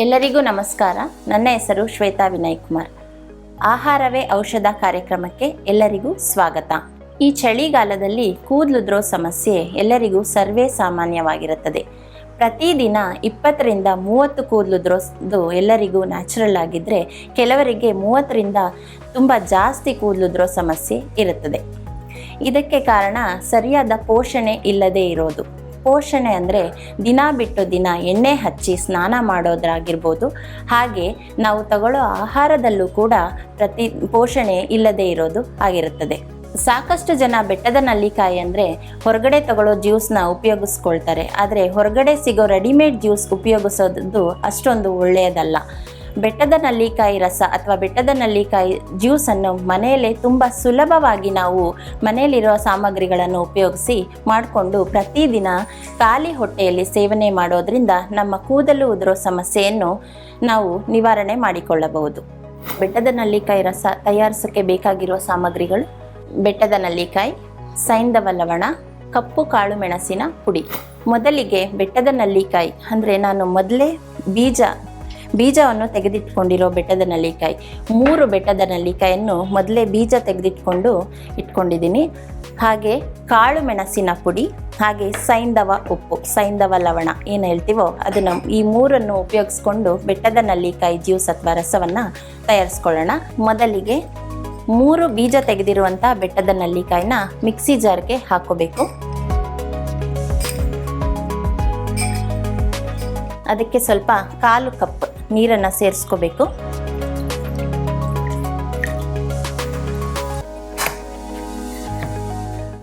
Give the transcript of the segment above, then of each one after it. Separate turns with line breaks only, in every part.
ಎಲ್ಲರಿಗೂ ನಮಸ್ಕಾರ. ನನ್ನ ಹೆಸರು ಶ್ವೇತಾ ವಿನಯ್ ಕುಮಾರ್. ಆಹಾರವೇ ಔಷಧ ಕಾರ್ಯಕ್ರಮಕ್ಕೆ ಎಲ್ಲರಿಗೂ ಸ್ವಾಗತ. ಈ ಚಳಿಗಾಲದಲ್ಲಿ ಕೂದಲುದ್ರೋ ಸಮಸ್ಯೆ ಎಲ್ಲರಿಗೂ ಸರ್ವೇ ಸಾಮಾನ್ಯವಾಗಿರುತ್ತದೆ. ಪ್ರತಿದಿನ ಇಪ್ಪತ್ತರಿಂದ ಮೂವತ್ತು ಕೂದಲುದ್ರೋದು ಎಲ್ಲರಿಗೂ ನ್ಯಾಚುರಲ್ ಆಗಿದ್ದರೆ ಕೆಲವರಿಗೆ ಮೂವತ್ತರಿಂದ ತುಂಬ ಜಾಸ್ತಿ ಕೂದಲುದ್ರೋ ಸಮಸ್ಯೆ ಇರುತ್ತದೆ. ಇದಕ್ಕೆ ಕಾರಣ ಸರಿಯಾದ ಪೋಷಣೆ ಇಲ್ಲದೇ ಇರೋದು. ಪೋಷಣೆ ಅಂದರೆ ದಿನ ಬಿಟ್ಟು ದಿನ ಎಣ್ಣೆ ಹಚ್ಚಿ ಸ್ನಾನ ಮಾಡೋದ್ರಾಗಿರ್ಬೋದು. ಹಾಗೆ ನಾವು ತಗೊಳ್ಳೋ ಆಹಾರದಲ್ಲೂ ಕೂಡ ಪ್ರತಿ ಪೋಷಣೆ ಇಲ್ಲದೇ ಇರೋದು ಆಗಿರುತ್ತದೆ. ಸಾಕಷ್ಟು ಜನ ಬೆಟ್ಟದ ನಲ್ಲಿಕಾಯಿ ಅಂದರೆ ಹೊರಗಡೆ ತಗೊಳ್ಳೋ ಜ್ಯೂಸ್ನ ಉಪಯೋಗಿಸ್ಕೊಳ್ತಾರೆ. ಆದರೆ ಹೊರಗಡೆ ಸಿಗೋ ರೆಡಿಮೇಡ್ ಜ್ಯೂಸ್ ಉಪಯೋಗಿಸೋದು ಅಷ್ಟೊಂದು ಒಳ್ಳೆಯದಲ್ಲ. ಬೆಟ್ಟದ ನಲ್ಲಿಕಾಯಿ ರಸ ಅಥವಾ ಬೆಟ್ಟದ ನಲ್ಲಿಕಾಯಿ ಜ್ಯೂಸನ್ನು ಮನೆಯಲ್ಲೇ ತುಂಬ ಸುಲಭವಾಗಿ ನಾವು ಮನೆಯಲ್ಲಿರೋ ಸಾಮಗ್ರಿಗಳನ್ನು ಉಪಯೋಗಿಸಿ ಮಾಡಿಕೊಂಡು ಪ್ರತಿದಿನ ಖಾಲಿ ಹೊಟ್ಟೆಯಲ್ಲಿ ಸೇವನೆ ಮಾಡೋದ್ರಿಂದ ನಮ್ಮ ಕೂದಲು ಉದುರೋ ಸಮಸ್ಯೆಯನ್ನು ನಾವು ನಿವಾರಣೆ ಮಾಡಿಕೊಳ್ಳಬಹುದು. ಬೆಟ್ಟದ ನಲ್ಲಿಕಾಯಿ ರಸ ತಯಾರಿಸೋಕ್ಕೆ ಬೇಕಾಗಿರುವ ಸಾಮಗ್ರಿಗಳು ಬೆಟ್ಟದ ನಲ್ಲಿಕಾಯಿ ಸೈಂಧವ ಲವಣ ಕಪ್ಪು ಕಾಳು ಮೆಣಸಿನ ಪುಡಿ. ಮೊದಲಿಗೆ ಬೆಟ್ಟದ ನಲ್ಲಿಕಾಯಿ ಅಂದರೆ ನಾನು ಮೊದಲೇ ಬೀಜ ಬೀಜವನ್ನು ತೆಗೆದಿಟ್ಕೊಂಡಿರೋ ಬೆಟ್ಟದ ನಲ್ಲಿಕಾಯಿ. ಮೂರು ಬೆಟ್ಟದ ನಲ್ಲಿಕಾಯನ್ನು ಮೊದಲೇ ಬೀಜ ತೆಗೆದಿಟ್ಕೊಂಡು ಇಟ್ಕೊಂಡಿದ್ದೀನಿ. ಹಾಗೆ ಕಾಳು ಮೆಣಸಿನ ಪುಡಿ, ಹಾಗೆ ಸೈಂಧವ ಉಪ್ಪು ಸೈಂಧವ ಲವಣ ಏನು ಹೇಳ್ತೀವೋ ಅದನ್ನು ಈ ಮೂರನ್ನು ಉಪಯೋಗಿಸ್ಕೊಂಡು ಬೆಟ್ಟದ ನಲ್ಲಿಕಾಯಿ ಜ್ಯೂಸ್ ಅಥವಾ ರಸವನ್ನು ತಯಾರಿಸ್ಕೊಳ್ಳೋಣ. ಮೊದಲಿಗೆ ಮೂರು ಬೀಜ ತೆಗೆದಿರುವಂಥ ಬೆಟ್ಟದ ನಲ್ಲಿಕಾಯಿನ ಮಿಕ್ಸಿ ಜಾರ್ಗೆ ಹಾಕೋಬೇಕು ಅದಕ್ಕೆ ಸ್ವಲ್ಪ ಕಾಲು ಕಪ್ ನೀರನ್ನು ಸೇರಿಸ್ಕೋಬೇಕು.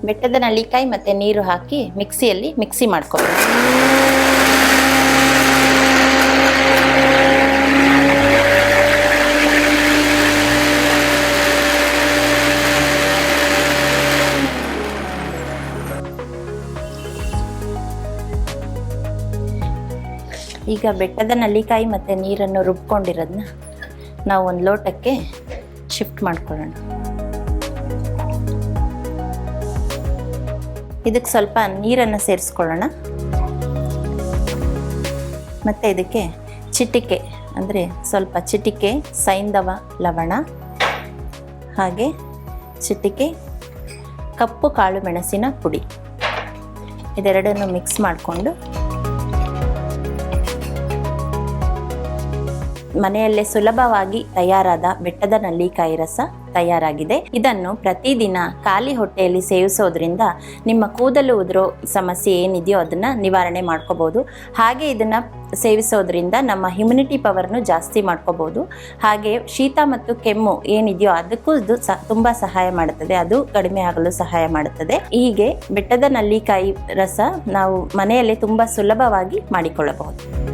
ಬೆಟ್ಟದ ನಲ್ಲಿಕಾಯಿ ಮತ್ತು ನೀರು ಹಾಕಿ ಮಿಕ್ಸಿಯಲ್ಲಿ ಮಿಕ್ಸಿ ಮಾಡ್ಕೋಬೇಕು. ಈಗ ಬೆಟ್ಟದ ನಲ್ಲಿಕಾಯಿ ಮತ್ತು ನೀರನ್ನು ರುಬ್ಕೊಂಡಿರೋದನ್ನ ನಾವು ಒಂದು ಲೋಟಕ್ಕೆ ಶಿಫ್ಟ್ ಮಾಡ್ಕೊಳ್ಳೋಣ. ಇದಕ್ಕೆ ಸ್ವಲ್ಪ ನೀರನ್ನು ಸೇರಿಸ್ಕೊಳ್ಳೋಣ. ಮತ್ತು ಇದಕ್ಕೆ ಚಿಟಿಕೆ, ಅಂದರೆ ಸ್ವಲ್ಪ ಚಿಟಿಕೆ ಸೈಂಧವ ಲವಣ, ಹಾಗೆ ಚಿಟಿಕೆ, ಕಪ್ಪು ಕಾಳು ಮೆಣಸಿನ ಪುಡಿ. ಇದೆರಡನ್ನು ಮಿಕ್ಸ್ ಮಾಡಿಕೊಂಡು ಮನೆಯಲ್ಲೇ ಸುಲಭವಾಗಿ ತಯಾರಾದ ಬೆಟ್ಟದ ನಲ್ಲಿಕಾಯಿ ರಸ ತಯಾರಾಗಿದೆ. ಇದನ್ನು ಪ್ರತಿದಿನ ಖಾಲಿ ಹೊಟ್ಟೆಯಲ್ಲಿ ಸೇವಿಸೋದ್ರಿಂದ ನಿಮ್ಮ ಕೂದಲು ಉದುರೋ ಸಮಸ್ಯೆ ಏನಿದೆಯೋ ಅದನ್ನ ನಿವಾರಣೆ ಮಾಡ್ಕೋಬಹುದು ಹಾಗೆ ಇದನ್ನ ಸೇವಿಸೋದ್ರಿಂದ ನಮ್ಮ ಹ್ಯುಮಿನಿಟಿ ಪವರ್ನು ಜಾಸ್ತಿ ಮಾಡ್ಕೋಬಹುದು ಹಾಗೆ ಶೀತ ಮತ್ತು ಕೆಮ್ಮು ಏನಿದೆಯೋ ಅದಕ್ಕೂ ಇದು ತುಂಬಾ ಸಹಾಯ ಮಾಡುತ್ತದೆ. ಅದು ಕಡಿಮೆ ಆಗಲು ಸಹಾಯ ಮಾಡುತ್ತದೆ. ಹೀಗೆ ಬೆಟ್ಟದ ನಲ್ಲಿಕಾಯಿ ರಸ ನಾವು ಮನೆಯಲ್ಲೇ ತುಂಬಾ ಸುಲಭವಾಗಿ ಮಾಡಿಕೊಳ್ಳಬಹುದು.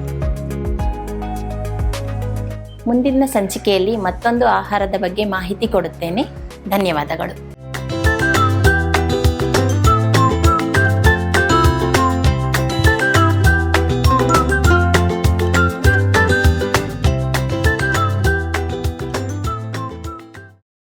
ಮುಂದಿನ ಸಂಚಿಕೆಯಲ್ಲಿ ಮತ್ತೊಂದು ಆಹಾರದ ಬಗ್ಗೆ ಮಾಹಿತಿ ಕೊಡುತ್ತೇನೆ. ಧನ್ಯವಾದಗಳು.